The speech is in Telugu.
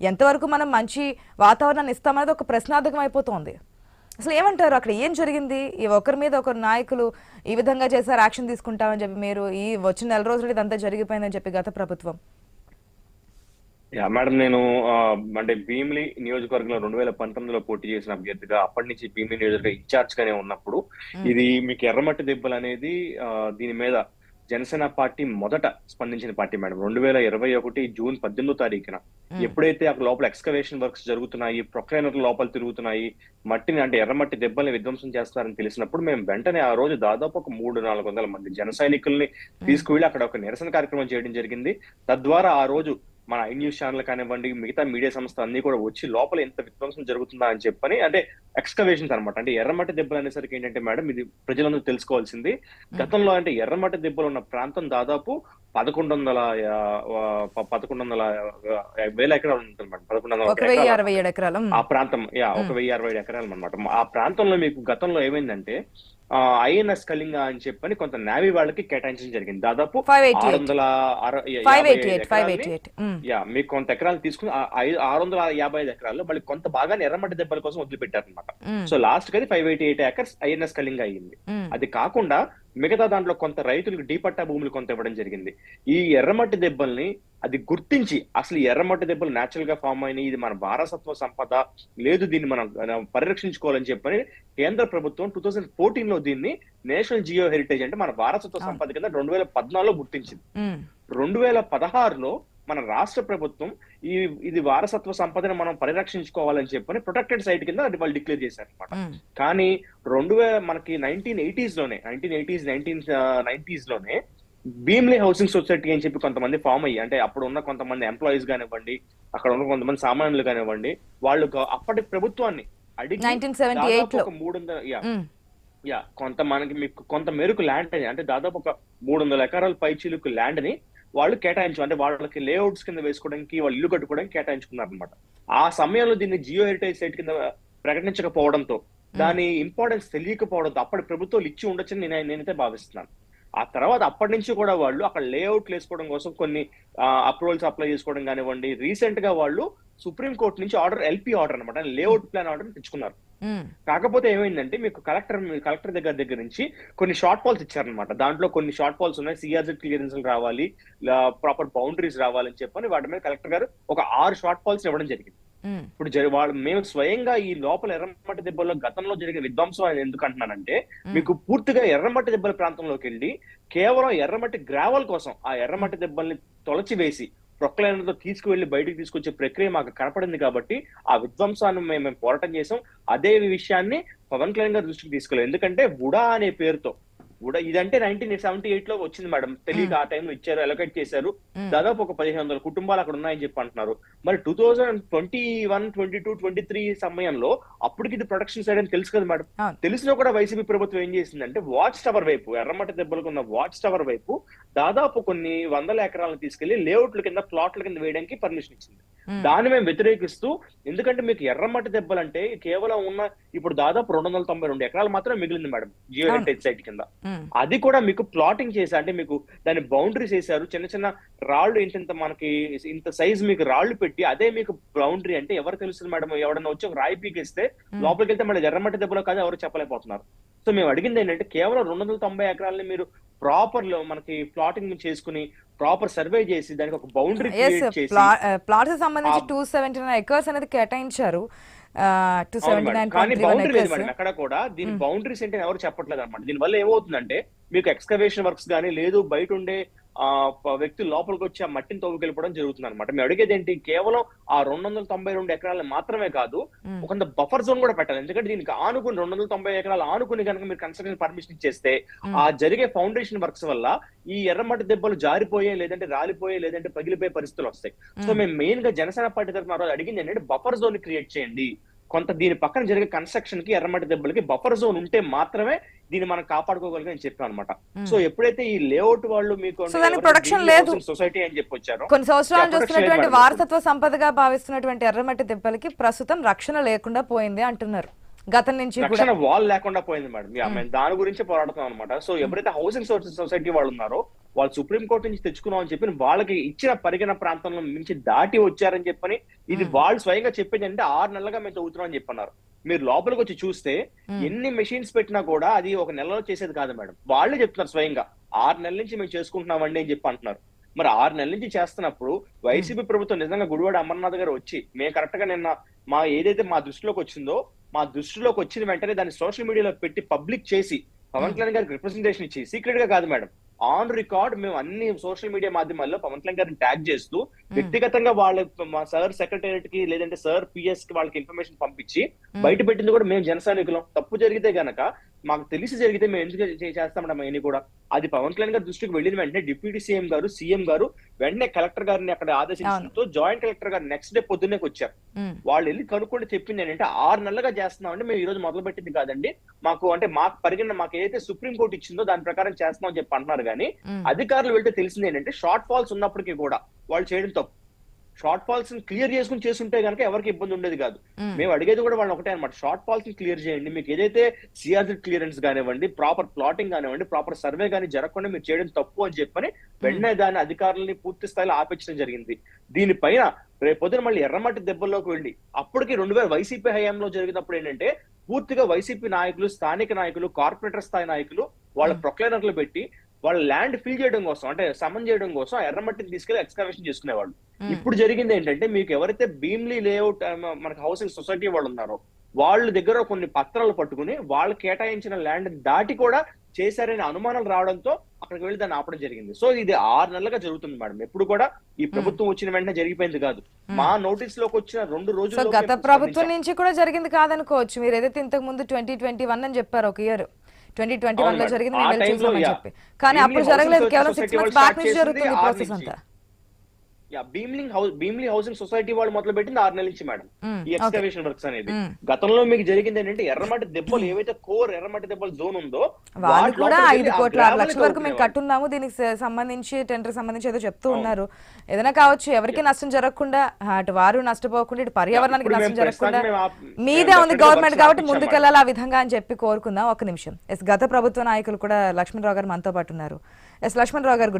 ఎంతవరకు మనం మంచి వాతావరణాన్ని ఇస్తామనేది ఒక ప్రశ్నార్థకం అయిపోతోంది. అసలు ఏమంటారు? అక్కడ ఏం జరిగింది? ఈ ఒకరి మీద ఒకరు నాయకులు ఈ విధంగా చేశారు యాక్షన్ తీసుకుంటామని చెప్పి మీరు ఈ వచ్చిన నెల రోజులు ఇదంతా జరిగిపోయిందని చెప్పి గత ప్రభుత్వం. యా మేడం నేను అంటే భీమిలి నియోజకవర్గంలో రెండు వేల పంతొమ్మిదిలో పోటీ చేసిన అభ్యర్థిగా అప్పటి నుంచి భీమిలి నియోజకవర్గ ఇన్ఛార్జ్ గానే ఉన్నప్పుడు ఇది మీకు ఎర్రమట్టి దెబ్బలు అనేది దీని మీద జనసేన పార్టీ మొదట స్పందించిన పార్టీ మేడం. రెండు వేల ఇరవై ఒకటి జూన్ పద్దెనిమిదో తారీఖున ఎప్పుడైతే అక్కడ లోపల ఎక్స్కవేషన్ వర్క్స్ జరుగుతున్నాయి ప్రొక్లైనర్ లోపల తిరుగుతున్నాయి మట్టిని అంటే ఎర్రమట్టి దెబ్బల్ని విధ్వంసం చేస్తారని తెలిసినప్పుడు మేము వెంటనే ఆ రోజు దాదాపు ఒక మూడు నాలుగు వందల మంది జన సైనికుల్ని తీసుకువెళ్ళి అక్కడ ఒక నిరసన కార్యక్రమం చేయడం జరిగింది. తద్వారా ఆ రోజు మన ఐ న్యూస్ ఛానల్ కానివ్వండి మిగతా మీడియా సంస్థ అన్ని కూడా వచ్చి లోపల ఎంత విధ్వంసం జరుగుతుందా అని చెప్పని అంటే ఎక్స్కవేషన్స్ అనమాట అంటే ఎర్రమట్టి దెబ్బలు అనేసరికి ఏంటంటే మేడం ఇది ప్రజలందరూ తెలుసుకోవాల్సింది. గతంలో అంటే ఎర్రమట్టి దెబ్బలు ఉన్న ప్రాంతం దాదాపు పదకొండు వందల పదకొండు వందల వేల ఎకరాలు ఉంటుంది మేడం. పదకొండు వందల. ఆ ప్రాంతం యా ఒక వెయ్యి అరవై ఏడు ఎకరాలు అనమాట ఆ ప్రాంతంలో మీకు గతంలో ఏమైందంటే ఐఎన్ఎస్ కళింగ అని చెప్పని కొంత నేవీ వాళ్ళకి కేటాయించడం జరిగింది. దాదాపు ఆరు వందల యా- మీకు కొంత ఎకరాలు తీసుకుని ఆరు వందల యాభై ఐదు ఎకరాల్లో మళ్ళీ కొంత భాగాన్ని ఎర్రమట్టి దెబ్బల కోసం వదిలిపెట్టారు అనమాట సో లాస్ట్కి అది five eighty eight acres INS Kalinga అయ్యింది. అది కాకుండా మిగతా దాంట్లో కొంత రైతులకు డీపట్టా భూములు కొంత ఇవ్వడం జరిగింది. ఈ ఎర్రమట్టి దెబ్బల్ని అది గుర్తించి అసలు ఈ ఎర్రమట్టి దెబ్బలు నేచురల్గా ఫామ్ అయినాయి ఇది మన వారసత్వ సంపద లేదు దీన్ని మనం పరిరక్షించుకోవాలని చెప్పని కేంద్ర ప్రభుత్వం టూ థౌసండ్ ఫోర్టీన్లో దీన్ని నేషనల్ జియో హెరిటేజ్ అంటే మన వారసత్వ. సంపద కింద రెండు వేల పద్నాలుగులో గుర్తించింది. రెండు వేల పదహారులో మన రాష్ట్ర ప్రభుత్వం ఈ ఇది వారసత్వ సంపదను మనం పరిరక్షించుకోవాలని చెప్పని ప్రొటెక్టెడ్ సైట్ కింద అది వాళ్ళు డిక్లేర్ చేశారు అనమాట కానీ రెండు వేల మనకి నైన్టీన్ ఎయిటీస్లోనే నైన్టీన్ ఎయిటీస్ నైన్టీన్ నైన్టీస్లోనే భీమ్లీ హౌసింగ్ సొసైటీ అని చెప్పి కొంతమంది ఫామ్ అయ్యి అంటే అప్పుడు ఉన్న కొంతమంది ఎంప్లాయీస్ కానివ్వండి అక్కడ ఉన్న కొంతమంది సామాన్యులు కానివ్వండి వాళ్ళు అప్పటి ప్రభుత్వాన్ని అడిగి మూడు వందల యా. కొంత మనకి మీకు కొంత మేరకు ల్యాండ్ అని అంటే దాదాపు ఒక మూడు వందల ఎకరాల పైచీలకు ల్యాండ్ని వాళ్ళు కేటాయించు అంటే వాళ్ళకి లేఅవుట్స్ కింద వేసుకోవడానికి వాళ్ళు ఇల్లు కట్టుకోవడానికి కేటాయించుకున్నారు అనమాట ఆ సమయంలో దీన్ని జియో హెరిటేజ్ సైట్ కింద ప్రకటించకపోవడంతో దాని ఇంపార్టెన్స్ తెలియకపోవడంతో అప్పటి ప్రభుత్వాలు ఇచ్చి ఉండొచ్చని నేను నేనైతే భావిస్తున్నాను. ఆ తర్వాత అప్పటి నుంచి కూడా వాళ్ళు అక్కడ లేఅవుట్లు వేసుకోవడం కోసం కొన్ని అప్రూవల్స్ అప్లై చేసుకోవడం కానివ్వండి రీసెంట్గా వాళ్ళు సుప్రీం కోర్టు నుంచి ఆర్డర్ ఎల్పీ ఆర్డర్ అనమాట లేఅవుట్ ప్లాన్ ఆర్డర్ తెచ్చుకున్నారు. కాకపోతే ఏమైందంటే మీకు కలెక్టర్ కలెక్టర్ దగ్గర దగ్గర నుంచి కొన్ని షార్ట్ ఫాల్స్ ఇచ్చారనమాట దాంట్లో కొన్ని షార్ట్ ఫాల్స్ ఉన్నాయి. సిఆర్జెడ్ క్లియరెన్స్ రావాలి ప్రాపర్ బౌండరీస్ రావాలని చెప్పని వాటి మీద కలెక్టర్ గారు ఒక ఆరు షార్ట్ ఫాల్స్ ఇవ్వడం జరిగింది. ఇప్పుడు జరి- వాళ్ళు మేము స్వయంగా ఈ లోపల ఎర్రమట్టి దెబ్బల్లో గతంలో జరిగిన విధ్వంసం ఎందుకు అంటున్నానంటే మీకు పూర్తిగా ఎర్రమట్టి దెబ్బల ప్రాంతంలోకి వెళ్ళి కేవలం ఎర్రమట్టి గ్రావల్ కోసం ఆ ఎర్రమట్టి దెబ్బల్ని తొలచివేసి ప్రొక్లైనర్తో తీసుకువెళ్ళి బయటికి తీసుకొచ్చే ప్రక్రియ మాకు కనపడింది కాబట్టి ఆ విధ్వంసాన్ని మేము పోరాటం చేసాం అదే విషయాన్ని పవన్ కళ్యాణ్ గారి దృష్టికి తీసుకెళ్ళాం. ఎందుకంటే బుడా అనే పేరుతో ఉడా ఇదంటే నైన్టీన్ సెవెంటీ ఎయిట్లో వచ్చింది మేడం. తెలియక ఆ టైంలో ఇచ్చారు అలొకేట్ చేశారు. దాదాపు ఒక పదిహేను వందల కుటుంబాలు అక్కడ ఉన్నాయని చెప్పి అంటున్నారు. మరి two thousand twenty one twenty two twenty three సమయంలో అప్పటికి ఇది ప్రొటెక్షన్ సైడ్ అని తెలుసు కదా మేడం. తెలిసినా కూడా వైసీపీ ప్రభుత్వం ఏం చేసిందంటే వాచ్ టవర్ వైపు ఎర్రమట్టి దెబ్బలకు ఉన్న వాచ్ టవర్ వైపు దాదాపు కొన్ని వందల ఎకరాలను తీసుకెళ్ళి లేఅవుట్ల కింద ప్లాట్ల కింద వేయడానికి పర్మిషన్ ఇచ్చింది. దాన్ని మేము వ్యతిరేకిస్తూ ఎందుకంటే మీకు ఎర్రమట్టి దెబ్బలంటే కేవలం ఉన్న ఇప్పుడు దాదాపు రెండు వందల తొంభై రెండు ఎకరాలు మాత్రమే మిగిలింది మేడం జియో. హెరిటేజ్ సైట్ కింద. అది కూడా మీకు ప్లాటింగ్ చేసి అంటే మీకు దాని బౌండరీస్ వేశారు చిన్న చిన్న రాళ్ళు ఇంత ఇంత మనకి ఇంత సైజ్ మీకు రాళ్ళు పెట్టి అదే మీకు బౌండరీ అంటే ఎవరు తెలుస్తుంది మేడం? ఎవడన్నా వచ్చి ఒక రాయి పీకిస్తే లోపలికి వెళ్తే మళ్ళీ ఎర్రమట్టి దెబ్బలో కాదు ఎవరు చెప్పలేకపోతున్నారు. సో మేము అడిగింది ఏంటంటే కేవలం రెండు వందల తొంభై ఎకరాలని మీరు ప్రాపర్లో మనకి ప్లాటింగ్ చేసుకుని ప్రాపర్ సర్వే చేసి దానికి ఒక బౌండరీ చేసి ప్లాట్స్ సంబంధించి టూ సెవెంటీ నైన్ ఎకర్స్ అనేది కేటాయించారు. ఎక్కడ కూడా దీని బౌండరీస్ ఏంటి ఎవరు చెప్పట్లేదు అనమాట. దీని వల్ల ఏమవుతుందంటే మీకు ఎక్స్కవేషన్ వర్క్స్ కానీ లేదు బయట ఉండే ఆ వ్యక్తులు లోపలికి వచ్చి ఆ మట్టిని తవ్వుకెళ్ళిపోవడం జరుగుతుంది అనమాట మేము అడిగేది ఏంటి కేవలం ఆ రెండు వందల తొంభై రెండు ఎకరాలను మాత్రమే కాదు కొంత బఫర్ జోన్ కూడా పెట్టాలి. ఎందుకంటే దీనికి ఆనుకుని రెండు వందల తొంభై ఎకరాలు ఆనుకుని కనుక మీరు కన్స్ట్రక్షన్ పర్మిషన్ ఇచ్చేస్తే ఆ జరిగే ఫౌండేషన్ వర్క్స్ వల్ల ఈ ఎర్రమట్టి దెబ్బలు జారిపోయే లేదంటే రాలిపోయే లేదంటే పగిలిపోయే పరిస్థితులు వస్తాయి. సో మేము. మెయిన్గా జనసేన పార్టీ తరఫున అడిగింది ఏంటంటే బఫర్ జోన్ క్రియేట్ చేయండి. కొంత దీని పక్కన జరిగే కన్స్ట్రక్షన్కి ఎర్రమట్టి దెబ్బలకి బఫర్ జోన్ ఉంటే మాత్రమే దీన్ని మనం కాపాడుకోగలిగా అని చెప్పాను అనమాట సో ఎప్పుడైతే ఈ లేఅవుట్ వాళ్ళు మీకు protection లేదు. సొసైటీ అని చెప్పి వచ్చారో కొన్ని సంవత్సరాలు చూస్తున్నటువంటి. వారసత్వ సంపదగా భావిస్తున్నటువంటి ఎర్రమట్టి దెబ్బలకి ప్రస్తుతం రక్షణ లేకుండా పోయింది అంటున్నారు. గతం నుంచి రక్షణ వాల్ లేకుండా పోయింది మేడం. దాని గురించి పోరాడుతాం అనమాట సో ఎవరైతే హౌసింగ్ సొసైటీ వాళ్ళు ఉన్నారో వాళ్ళు సుప్రీంకోర్టు నుంచి తెచ్చుకున్నాం అని చెప్పి వాళ్ళకి ఇచ్చిన పరిగణ ప్రాంతంలో మించి దాటి వచ్చారని చెప్పని ఇది. వాళ్ళు స్వయంగా చెప్పింది అంటే ఆరు నెలలుగా మేము చదువుతున్నాం అని చెప్పన్నారు. మీరు లోపలికి వచ్చి చూస్తే. ఎన్ని మెషిన్స్ పెట్టినా కూడా అది ఒక నెలలో చేసేది కాదు మేడం. వాళ్ళే చెప్తున్నారు స్వయంగా. ఆరు నెలల నుంచి మేము చేసుకుంటున్నామండి అని చెప్పి అంటున్నారు. మరి ఆరు నెలల నుంచి చేస్తున్నప్పుడు వైసీపీ ప్రభుత్వం నిజంగా గుడివాడ అమర్నాథ్ గారు వచ్చి మేము కరెక్ట్గా నిన్న మా ఏదైతే మా దృష్టిలోకి వచ్చిందో మా దృష్టిలోకి వచ్చిన వెంటనే దాన్ని సోషల్ మీడియాలో పెట్టి పబ్లిక్ చేసి పవన్ కళ్యాణ్ గారికి రిప్రజెంటేషన్ ఇచ్చి సీక్రెట్గా కాదు మేడం. ఆన్ రికార్డ్ మేము అన్ని సోషల్ మీడియా మాధ్యమాల్లో పవన్ కళ్యాణ్ గారిని ట్యాగ్ చేస్తూ వ్యక్తిగతంగా వాళ్ళ మా సార్ సెక్రటేరియట్కి లేదంటే సార్ పిఎస్కి వాళ్ళకి ఇన్ఫర్మేషన్ పంపించి బయట పెట్టింది కూడా మేము జన సైనికులం తప్పు జరిగితే గనక మాకు తెలిసి జరిగితే మేము ఎందుకు చే- చేస్తాం మేడం అవన్నీ కూడా. అది పవన్ కళ్యాణ్ గారి దృష్టికి వెళ్ళిన వెంటనే డిప్యూటీ సీఎం గారు సీఎం గారు వెంటనే కలెక్టర్ గారిని అక్కడ ఆదేశించడంతో జాయింట్ కలెక్టర్ గారు నెక్స్ట్ డే పొద్దున్నే వచ్చారు వాళ్ళు వెళ్ళి కనుక్కుంటే చెప్పింది ఏంటంటే ఆరు నెలలుగా చేస్తున్నాం అంటే మేము ఈ రోజు మొదలు పెట్టింది కాదండి. మాకు అంటే మాకు పరిగణ మాకు ఏదైతే సుప్రీం కోర్టు ఇచ్చిందో దాని ప్రకారం చేస్తున్నాం అని చెప్పి అంటున్నారు కానీ అధికారులు వెళ్తే తెలిసింది ఏంటంటే షార్ట్ ఫాల్స్ ఉన్నప్పటికీ కూడా వాళ్ళు చేయడం తప్పు. షార్ట్ ఫాల్స్ క్లియర్ చేసుకుని చేస్తుంటే కనుక ఎవరికి ఇబ్బంది ఉండేది కాదు. మేము. అడిగేది కూడా వాళ్ళు ఒకటే అనమాట షార్ట్ ఫాల్స్ క్లియర్ చేయండి. మీకు ఏదైతే సిఆర్జెడ్ క్లియరెన్స్ కానివ్వండి ప్రాపర్ ప్లాటింగ్ కానివ్వండి ప్రాపర్ సర్వే కానీ జరగకుండా మీరు చేయడం తప్పు అని చెప్పని వెంటనే దాని అధికారులని పూర్తి స్థాయిలో ఆపించడం జరిగింది. దీనిపైన రేపు పొద్దున మళ్ళీ ఎర్రమట్టి దెబ్బల్లోకి వెళ్ళి అప్పటికి రెండు వేల వైసీపీ హయాంలో జరిగినప్పుడు ఏంటంటే పూర్తిగా వైసీపీ నాయకులు స్థానిక నాయకులు కార్పొరేటర్ స్థాయి నాయకులు వాళ్ళ. ప్రొక్లైనర్లు పెట్టి వాళ్ళ ల్యాండ్ ఫిల్ చేయడం కోసం అంటే సమన్ చేయడం కోసం ఎర్రమట్టిని తీసుకెళ్ళి ఎక్స్కవేషన్ చేసుకునేవాళ్ళు. ఇప్పుడు జరిగింది ఏంటంటే మీకు ఎవరైతే భీమ్లీ లేఅవుట్ మనకి హౌసింగ్ సొసైటీ వాళ్ళు ఉన్నారో వాళ్ళ దగ్గర కొన్ని పత్రాలు పట్టుకుని వాళ్ళు కేటాయించిన ల్యాండ్ దాటి కూడా చేశారనే అనుమానాలు రావడంతో అక్కడికి వెళ్ళి దాన్ని ఆపడం జరిగింది. సో ఇది ఆరు నెలలుగా జరుగుతుంది మేడం. ఎప్పుడు కూడా ఈ ప్రభుత్వం వచ్చిన వెంటనే జరిగిపోయింది కాదు. మా నోటీస్లోకి వచ్చిన రెండు రోజులు గత ప్రభుత్వం నుంచి కూడా జరిగింది కాదనుకోవచ్చు. మీరు ఏదైతే ఇంతకు ముందు ట్వంటీ ట్వంటీ వన్ అని చెప్పారు ఒక ఇయర్ ట్వంటీ ట్వంటీ వన్లో. జరిగింది. చెప్పి. కానీ అప్పుడు జరగలేదు కేవలం సిక్స్ మంత్స్ బ్యాక్ నుంచి జరుగుతుంది ప్రాసెస్ అంతా. భీమ్లింగ్ హౌస్ భీమ్లీ హౌసింగ్ సొసైటీ వాళ్ళు మొదలు పెట్టింది ఆరు నెలల నుంచి మేడం. ఈ ఎక్స్కవేషన్ వర్క్స్ అనేది. గతంలో మీకు జరిగింది ఏంటంటే ఎర్రమట్టి దెబ్బలు ఏవైతే కోర్ ఎర్రమట్టి దెబ్బల జోన్ ఉందో వాళ్ళు కూడా ఐదు కోట్ల ఆరు లక్షల వరకు మేము. కట్టున్నాము. దీనికి సంబంధించి టెండర్ సంబంధించి ఏదో చెప్తూ ఉన్నారు. ఏదైనా కావచ్చు ఎవరికి నష్టం జరగకుండా అటు వారు నష్టపోకుండా ఇటు పర్యావరణానికి నష్టం జరగకుండా మీదే ఉంది గవర్నమెంట్ కాబట్టి ముందుకెళ్ళాలి ఆ విధంగా అని చెప్పి కోరుకుందాం. ఒక నిమిషం. ఎస్ గత ప్రభుత్వ నాయకులు కూడా లక్ష్మణరావు గారు మనతో పాటు ఉన్నారు. ఎస్ లక్ష్మణరావు గారు